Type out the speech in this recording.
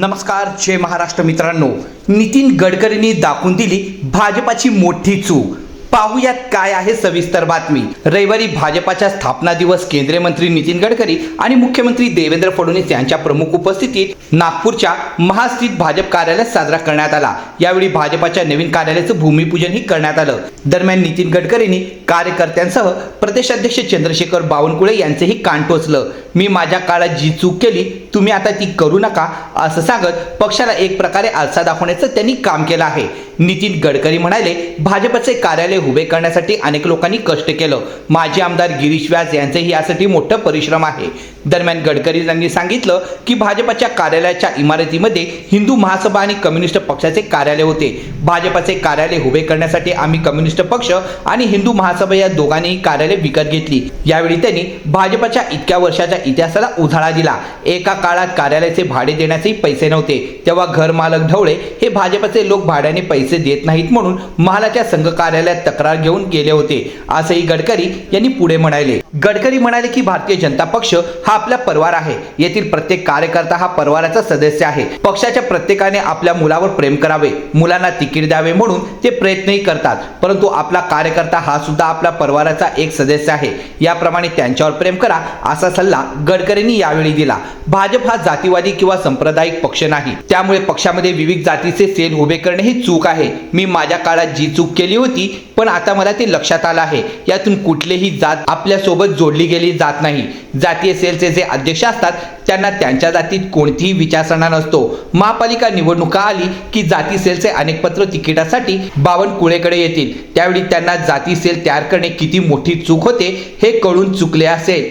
नमस्कार जय महाराष्ट्र मित्रांनो. नितीन गडकरींनी दाखवून दिली भाजपाची मोठी चूक. पाहुयात काय आहे सविस्तर बातमी. रविवारी भाजपाच्या स्थापना दिवस केंद्रीय मंत्री नितीन गडकरी आणि मुख्यमंत्री देवेंद्र फडणवीस यांच्या प्रमुख उपस्थितीत नागपूरच्या महास्थित भाजप कार्यालयात साजरा करण्यात आला. यावेळी भाजपाच्या नवीन कार्यालयाचं भूमिपूजनही करण्यात आलं. दरम्यान नितीन गडकरींनी कार्यकर्त्यांसह प्रदेशाध्यक्ष चंद्रशेखर बावनकुळे यांचेही कान टोचलं. मी माझ्या काळात जी चूक केली तुम्ही आता ती करू नका असं सांगत पक्षाला एक प्रकारे आरसा दाखवण्याचं त्यांनी काम केलं आहे. नितीन गडकरी म्हणाले भाजपचे कार्यालय उभे करण्यासाठी अनेक लोकांनी कष्ट केलं. माजी आमदार गिरीश व्यास यांचेही यासाठी मोठं परिश्रम आहे. दरम्यान गडकरी यांनी सांगितलं की भाजपच्या कार्यालयाच्या इमारतीमध्ये हिंदू महासभा आणि कम्युनिस्ट पक्षाचे कार्यालय होते. भाजपचे कार्यालय उभे करण्यासाठी आम्ही कम्युनिस्ट पक्ष आणि हिंदू महासभा या दोघांनीही कार्यालय विकत घेतली. यावेळी त्यांनी भाजपच्या इतक्या वर्षाच्या इतिहासाला उधाळा दिला. एका काळात कार्यालयाचे भाडे देण्याचेही पैसे नव्हते. तेव्हा घर मालक ढवळे हे भाजपचे लोक भाड्याने पैसे देत नाहीत म्हणून महालाच्या संघ कार्यालयात तक्रार घेऊन गेले होते असंही गडकरी यांनी पुढे म्हणाले. गडकरी म्हणाले की भारतीय जनता पक्ष हा आपला परिवार आहे. येथील प्रत्येक कार्यकर्ता हा परिवाराचा सदस्य आहे. पक्षाच्या प्रत्येकाने आपल्या मुलावर प्रेम करावे. मुलांना तिकीट द्यावे म्हणून ते प्रयत्नही करतात. परंतु आपला कार्यकर्ता हा सुद्धा आपल्या परिवाराचा एक सदस्य आहे. याप्रमाणे त्यांच्यावर प्रेम करा असा सल्ला गडकरींनी यावेळी दिला. भाजप हा जातीवादी किंवा सांप्रदायिक पक्ष नाही. त्यामुळे पक्षामध्ये विविध जातीचे सेल उभे करणे ही चूक आहे. मी माझ्या काळात जी चूक केली होती पण आता मला ते लक्षात आलं आहे. यातून कुठलेही जात आपल्यासोबत जोडली गेली जात नाही. जातीय सेलचे जे अध्यक्ष असतात त्यांना त्यांच्या जातीत कोणतीही विचारसरणा नसतो. महापालिका निवडणुका आली की जाती सेलचे अनेक पत्र तिकिटासाठी बावनकुळेकडे येतील. त्यावेळी त्यांना जाती सेल तयार करणे किती मोठी चूक होते हे कळून चुकले असेल.